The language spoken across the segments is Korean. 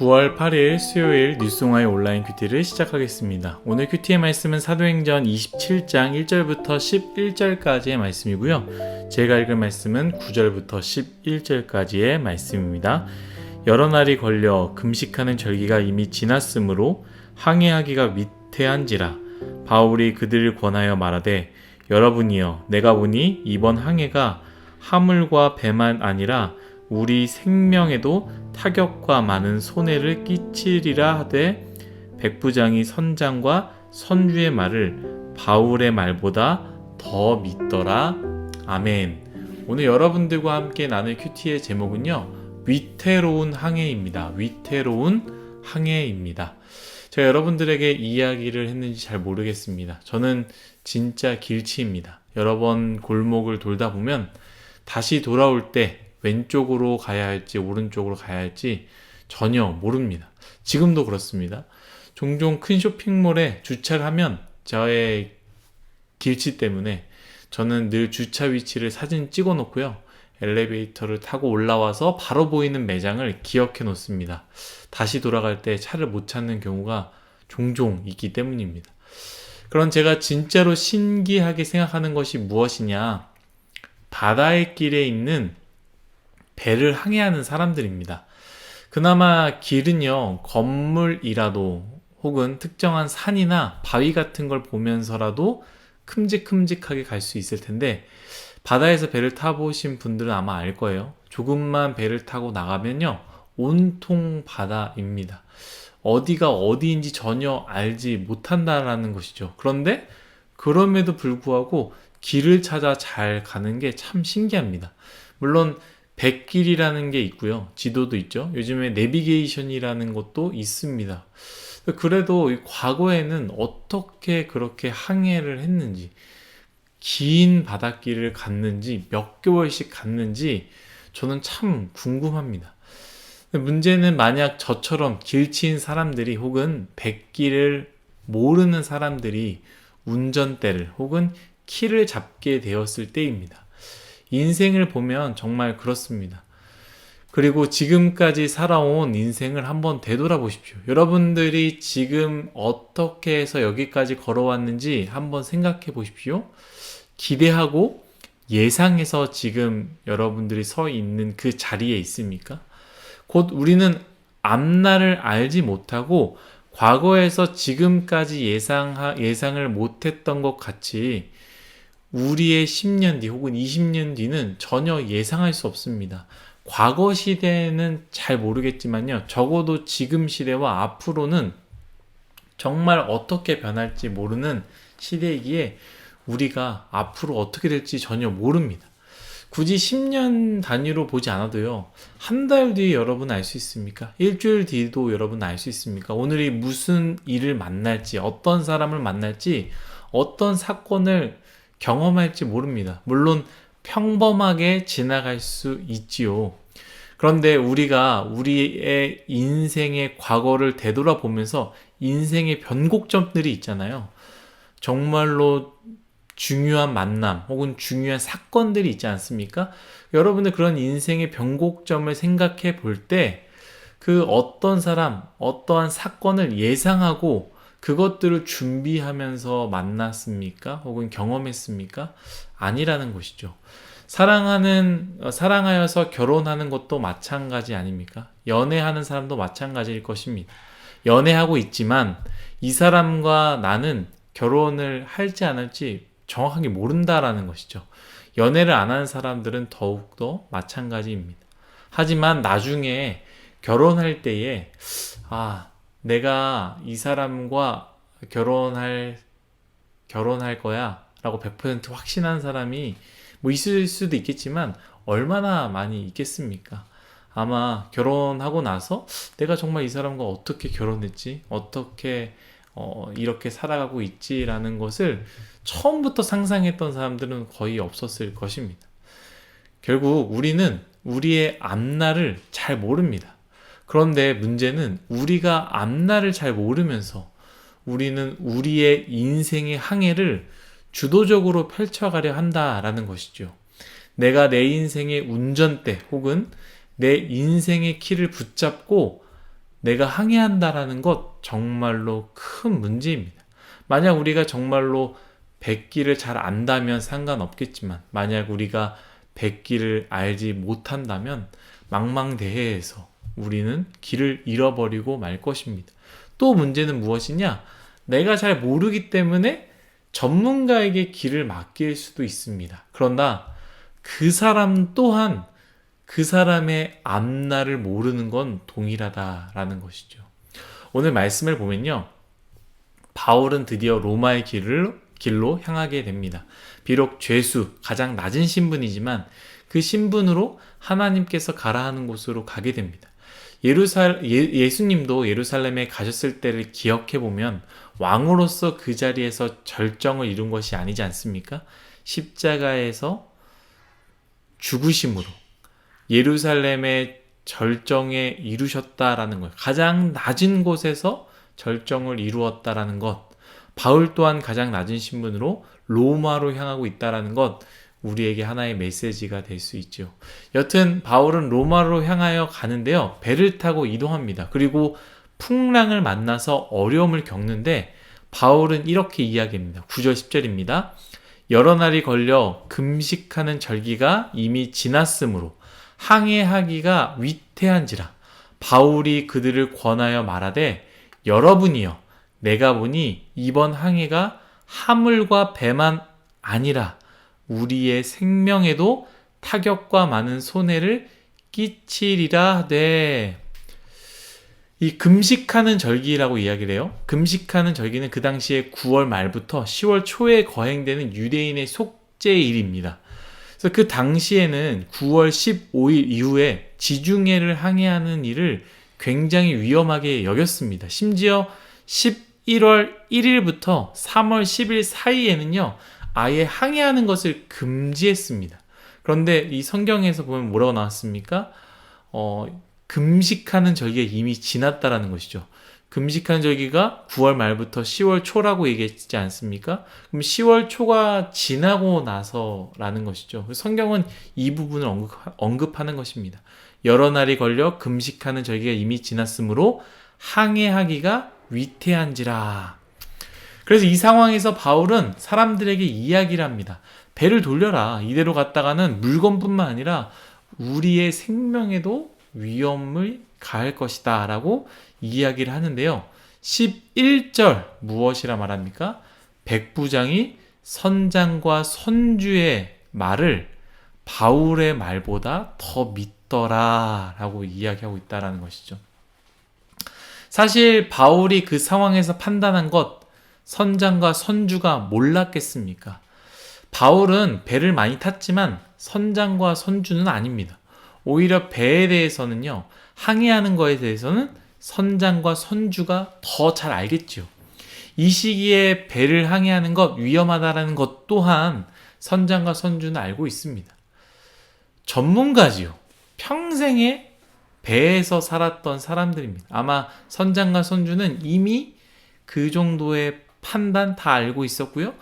9월 8일 수요일 뉴스공화의 온라인 큐티를 시작하겠습니다. 오늘 큐티의 말씀은 사도행전 27장 1절부터 11절까지의 말씀이고요. 제가 읽을 말씀은 9절부터 11절까지의 말씀입니다. 여러 날이 걸려 금식하는 절기가 이미 지났으므로 항해하기가 위태한지라 바울이 그들을 권하여 말하되 여러분이여 내가 보니 이번 항해가 하물과 배만 아니라 우리 생명에도 타격과 많은 손해를 끼치리라 하되 백부장이 선장과 선주의 말을 바울의 말보다 더 믿더라. 아멘. 오늘 여러분들과 함께 나눌 큐티의 제목은요. 위태로운 항해입니다. 위태로운 항해입니다. 제가 여러분들에게 이야기를 했는지 잘 모르겠습니다. 저는 진짜 길치입니다. 여러 번 골목을 돌다 보면 다시 돌아올 때 왼쪽으로 가야 할지 오른쪽으로 가야 할지 전혀 모릅니다. 지금도 그렇습니다. 종종 큰 쇼핑몰에 주차를 하면 저의 길치 때문에 저는 늘 주차 위치를 사진 찍어 놓고요. 엘리베이터를 타고 올라와서 바로 보이는 매장을 기억해 놓습니다. 다시 돌아갈 때 차를 못 찾는 경우가 종종 있기 때문입니다. 그런 제가 진짜로 신기하게 생각하는 것이 무엇이냐? 바다의 길에 있는 배를 항해하는 사람들입니다. 그나마 길은요, 건물이라도 혹은 특정한 산이나 바위 같은 걸 보면서라도 큼직큼직하게 갈 수 있을 텐데, 바다에서 배를 타보신 분들은 아마 알 거예요. 조금만 배를 타고 나가면요, 온통 바다입니다. 어디가 어디인지 전혀 알지 못한다라는 것이죠. 그런데 그럼에도 불구하고 길을 찾아 잘 가는 게 참 신기합니다. 물론 백길이라는 게 있고요. 지도도 있죠. 요즘에 내비게이션이라는 것도 있습니다. 그래도 과거에는 어떻게 그렇게 항해를 했는지, 긴 바닷길을 갔는지, 몇 개월씩 갔는지, 저는 참 궁금합니다. 문제는 만약 저처럼 길치인 사람들이 혹은 백길을 모르는 사람들이 운전대를 혹은 키를 잡게 되었을 때입니다. 인생을 보면 정말 그렇습니다. 그리고 지금까지 살아온 인생을 한번 되돌아보십시오. 여러분들이 지금 어떻게 해서 여기까지 걸어왔는지 한번 생각해 보십시오. 기대하고 예상해서 지금 여러분들이 서 있는 그 자리에 있습니까? 곧 우리는 앞날을 알지 못하고 과거에서 지금까지 예상, 예상을 못했던 것 같이 우리의 10년 뒤 혹은 20년 뒤는 전혀 예상할 수 없습니다. 과거 시대는 잘 모르겠지만요. 적어도 지금 시대와 앞으로는 정말 어떻게 변할지 모르는 시대이기에 우리가 앞으로 어떻게 될지 전혀 모릅니다. 굳이 10년 단위로 보지 않아도요, 한 달 뒤에 여러분 알 수 있습니까? 일주일 뒤도 여러분 알 수 있습니까? 오늘이 무슨 일을 만날지, 어떤 사람을 만날지, 어떤 사건을 경험할지 모릅니다. 물론 평범하게 지나갈 수 있지요. 그런데 우리가 우리의 인생의 과거를 되돌아보면서 인생의 변곡점들이 있잖아요. 정말로 중요한 만남 혹은 중요한 사건들이 있지 않습니까? 여러분들 그런 인생의 변곡점을 생각해 볼 때 그 어떤 사람, 어떠한 사건을 예상하고 그것들을 준비하면서 만났습니까? 혹은 경험했습니까? 아니라는 것이죠. 사랑하는, 어, 사랑하여서 결혼하는 것도 마찬가지 아닙니까? 연애하는 사람도 마찬가지일 것입니다. 연애하고 있지만 이 사람과 나는 결혼을 할지 안 할지 정확하게 모른다라는 것이죠. 연애를 안 하는 사람들은 더욱더 마찬가지입니다. 하지만 나중에 결혼할 때에, 아, 내가 이 사람과 결혼할 결혼할 거야 라고 100% 확신한 사람이 뭐 있을 수도 있겠지만 얼마나 많이 있겠습니까? 아마 결혼하고 나서 내가 정말 이 사람과 어떻게 결혼했지? 어떻게 어, 이렇게 살아가고 있지라는 것을 처음부터 상상했던 사람들은 거의 없었을 것입니다. 결국 우리는 우리의 앞날을 잘 모릅니다. 그런데 문제는 우리가 앞날을 잘 모르면서 우리는 우리의 인생의 항해를 주도적으로 펼쳐가려 한다라는 것이죠. 내가 내 인생의 운전대 혹은 내 인생의 키를 붙잡고 내가 항해한다라는 것 정말로 큰 문제입니다. 만약 우리가 정말로 백기를 잘 안다면 상관없겠지만 만약 우리가 백기를 알지 못한다면 망망대해에서 우리는 길을 잃어버리고 말 것입니다. 또 문제는 무엇이냐? 내가 잘 모르기 때문에 전문가에게 길을 맡길 수도 있습니다. 그러나 그 사람 또한 그 사람의 앞날을 모르는 건 동일하다라는 것이죠. 오늘 말씀을 보면요. 바울은 드디어 로마의 길을, 길로 향하게 됩니다. 비록 죄수, 가장 낮은 신분이지만 그 신분으로 하나님께서 가라 하는 곳으로 가게 됩니다. 예루살, 예, 예수님도 예루살렘에 가셨을 때를 기억해 보면 왕으로서 그 자리에서 절정을 이룬 것이 아니지 않습니까? 십자가에서 죽으심으로 예루살렘의 절정에 이루셨다라는 것. 가장 낮은 곳에서 절정을 이루었다라는 것. 바울 또한 가장 낮은 신분으로 로마로 향하고 있다라는 것. 우리에게 하나의 메시지가 될 수 있죠. 여튼 바울은 로마로 향하여 가는데요. 배를 타고 이동합니다. 그리고 풍랑을 만나서 어려움을 겪는데 바울은 이렇게 이야기합니다. 9절 10절입니다. 여러 날이 걸려 금식하는 절기가 이미 지났으므로 항해하기가 위태한지라 바울이 그들을 권하여 말하되 여러분이여 내가 보니 이번 항해가 하물과 배만 아니라 우리의 생명에도 타격과 많은 손해를 끼치리라 하되 이 금식하는 절기라고 이야기를 해요. 금식하는 절기는 그 당시에 9월 말부터 10월 초에 거행되는 유대인의 속죄일입니다. 그래서 그 당시에는 9월 15일 이후에 지중해를 항해하는 일을 굉장히 위험하게 여겼습니다. 심지어 11월 1일부터 3월 10일 사이에는요, 아예 항해하는 것을 금지했습니다. 그런데 이 성경에서 보면 뭐라고 나왔습니까? 어, 금식하는 절기가 이미 지났다라는 것이죠. 금식하는 절기가 9월 말부터 10월 초라고 얘기했지 않습니까? 그럼 10월 초가 지나고 나서라는 것이죠. 성경은 이 부분을 언급, 하는 것입니다. 여러 날이 걸려 금식하는 절기가 이미 지났으므로 항해하기가 위태한지라. 그래서 이 상황에서 바울은 사람들에게 이야기를 합니다. 배를 돌려라. 이대로 갔다가는 물건뿐만 아니라 우리의 생명에도 위험을 가할 것이다. 라고 이야기를 하는데요. 11절 무엇이라 말합니까? 백부장이 선장과 선주의 말을 바울의 말보다 더 믿더라 라고 이야기하고 있다라는 것이죠. 사실 바울이 그 상황에서 판단한 것 선장과 선주가 몰랐겠습니까? 바울은 배를 많이 탔지만 선장과 선주는 아닙니다. 오히려 배에 대해서는요, 항해하는 거에 대해서는 선장과 선주가 더 잘 알겠죠. 이 시기에 배를 항해하는 것 위험하다라는 것 또한 선장과 선주는 알고 있습니다. 전문가지요. 평생에 배에서 살았던 사람들입니다. 아마 선장과 선주는 이미 그 정도의 판단 다 알고 있었고요.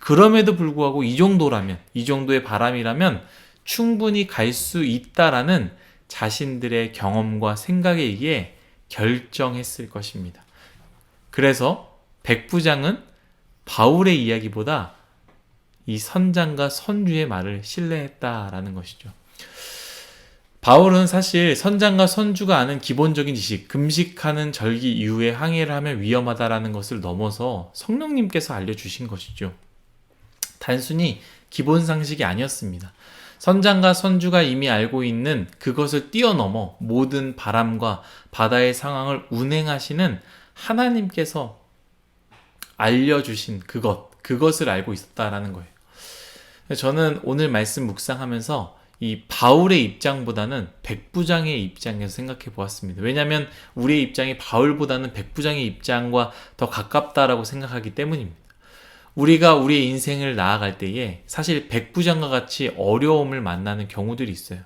그럼에도 불구하고 이 정도라면, 이 정도의 바람이라면 충분히 갈 수 있다라는 자신들의 경험과 생각에 의해 결정했을 것입니다. 그래서 백부장은 바울의 이야기보다 이 선장과 선주의 말을 신뢰했다라는 것이죠. 바울은 사실 선장과 선주가 아는 기본적인 지식, 금식하는 절기 이후에 항해를 하면 위험하다라는 것을 넘어서 성령님께서 알려주신 것이죠. 단순히 기본 상식이 아니었습니다. 선장과 선주가 이미 알고 있는 그것을 뛰어넘어 모든 바람과 바다의 상황을 운행하시는 하나님께서 알려주신 그것, 그것을 알고 있었다라는 거예요. 저는 오늘 말씀 묵상하면서 이 바울의 입장보다는 백부장의 입장에서 생각해 보았습니다. 왜냐하면 우리의 입장이 바울보다는 백부장의 입장과 더 가깝다라고 생각하기 때문입니다. 우리가 우리의 인생을 나아갈 때에 사실 백부장과 같이 어려움을 만나는 경우들이 있어요.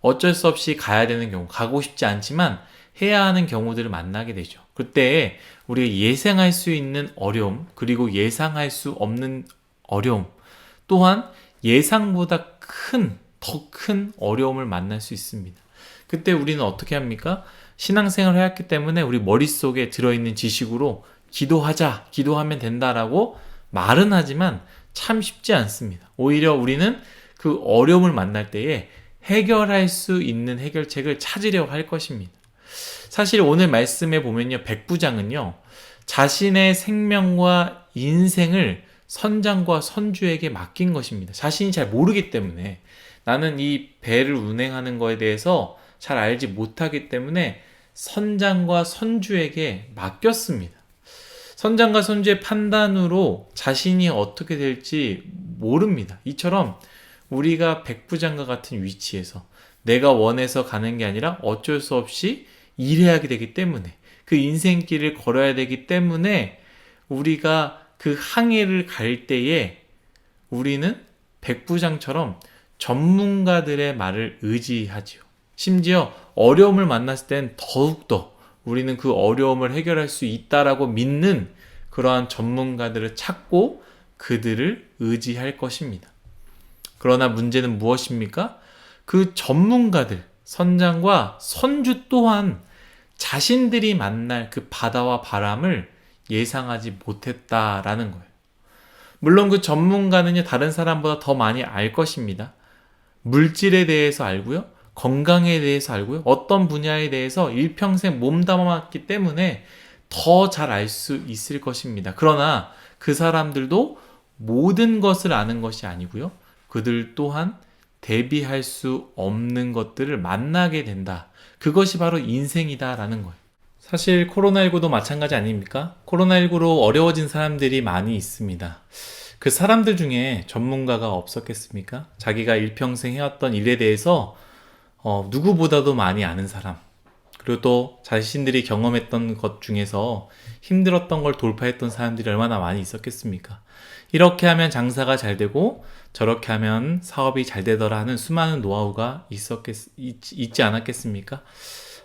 어쩔 수 없이 가야 되는 경우, 가고 싶지 않지만 해야 하는 경우들을 만나게 되죠. 그때 우리가 예상할 수 있는 어려움, 그리고 예상할 수 없는 어려움, 또한 예상보다 큰, 더 큰 어려움을 만날 수 있습니다. 그때 우리는 어떻게 합니까? 신앙생활을 해왔기 때문에 우리 머릿속에 들어있는 지식으로 기도하자, 기도하면 된다라고 말은 하지만 참 쉽지 않습니다. 오히려 우리는 그 어려움을 만날 때에 해결할 수 있는 해결책을 찾으려고 할 것입니다. 사실 오늘 말씀에 보면요, 백부장은요, 자신의 생명과 인생을 선장과 선주에게 맡긴 것입니다. 자신이 잘 모르기 때문에 나는 이 배를 운행하는 거에 대해서 잘 알지 못하기 때문에 선장과 선주에게 맡겼습니다. 선장과 선주의 판단으로 자신이 어떻게 될지 모릅니다. 이처럼 우리가 백부장과 같은 위치에서 내가 원해서 가는 게 아니라 어쩔 수 없이 일해야 되기 때문에 그 인생길을 걸어야 되기 때문에 우리가 그 항해를 갈 때에 우리는 백부장처럼 전문가들의 말을 의지하지요. 심지어 어려움을 만났을 땐 더욱더 우리는 그 어려움을 해결할 수 있다라고 믿는 그러한 전문가들을 찾고 그들을 의지할 것입니다. 그러나 문제는 무엇입니까? 그 전문가들, 선장과 선주 또한 자신들이 만날 그 바다와 바람을 예상하지 못했다라는 거예요. 물론 그 전문가는요, 다른 사람보다 더 많이 알 것입니다. 물질에 대해서 알고요, 건강에 대해서 알고요, 어떤 분야에 대해서 일평생 몸담았기 때문에 더 잘 알 수 있을 것입니다. 그러나 그 사람들도 모든 것을 아는 것이 아니고요, 그들 또한 대비할 수 없는 것들을 만나게 된다. 그것이 바로 인생이다라는 거예요. 사실 코로나19도 마찬가지 아닙니까? 코로나19로 어려워진 사람들이 많이 있습니다. 그 사람들 중에 전문가가 없었겠습니까? 자기가 일평생 해왔던 일에 대해서 어, 누구보다도 많이 아는 사람. 그리고 또 자신들이 경험했던 것 중에서 힘들었던 걸 돌파했던 사람들이 얼마나 많이 있었겠습니까? 이렇게 하면 장사가 잘 되고 저렇게 하면 사업이 잘 되더라 하는 수많은 노하우가 있었겠, 있, 있지 않았겠습니까?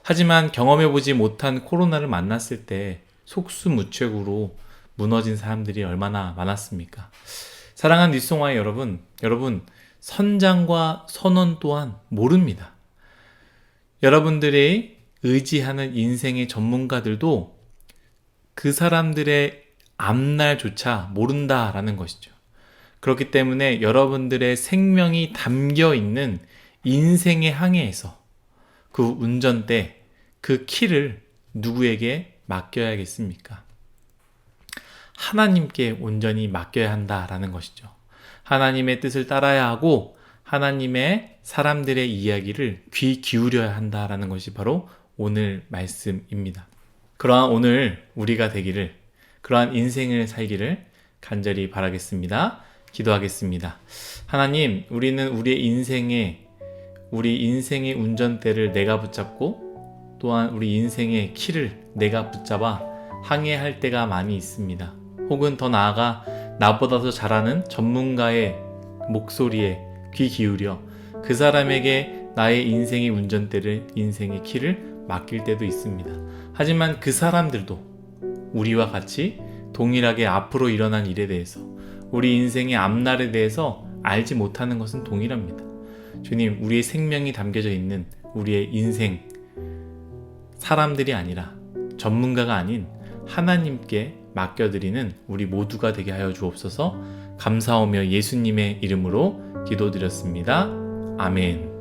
하지만 경험해보지 못한 코로나를 만났을 때 속수무책으로 무너진 사람들이 얼마나 많았습니까? 사랑하는 뉴송화의 여러분, 여러분, 선장과 선원 또한 모릅니다. 여러분들의 의지하는 인생의 전문가들도 그 사람들의 앞날조차 모른다라는 것이죠. 그렇기 때문에 여러분들의 생명이 담겨 있는 인생의 항해에서 그 운전대, 그 키를 누구에게 맡겨야겠습니까? 하나님께 온전히 맡겨야 한다라는 것이죠. 하나님의 뜻을 따라야 하고 하나님의 사람들의 이야기를 귀 기울여야 한다라는 것이 바로 오늘 말씀입니다. 그러한 오늘 우리가 되기를 그러한 인생을 살기를 간절히 바라겠습니다. 기도하겠습니다. 하나님, 우리는 우리의 인생에 우리 인생의 운전대를 내가 붙잡고 또한 우리 인생의 키를 내가 붙잡아 항해할 때가 많이 있습니다. 혹은 더 나아가 나보다 더 잘하는 전문가의 목소리에 귀 기울여 그 사람에게 나의 인생의 운전대를 인생의 키를 맡길 때도 있습니다. 하지만 그 사람들도 우리와 같이 동일하게 앞으로 일어난 일에 대해서 우리 인생의 앞날에 대해서 알지 못하는 것은 동일합니다. 주님, 우리의 생명이 담겨져 있는 우리의 인생, 사람들이 아니라 전문가가 아닌 하나님께 맡겨드리는 우리 모두가 되게 하여 주옵소서 감사하며 예수님의 이름으로 기도드렸습니다. 아멘.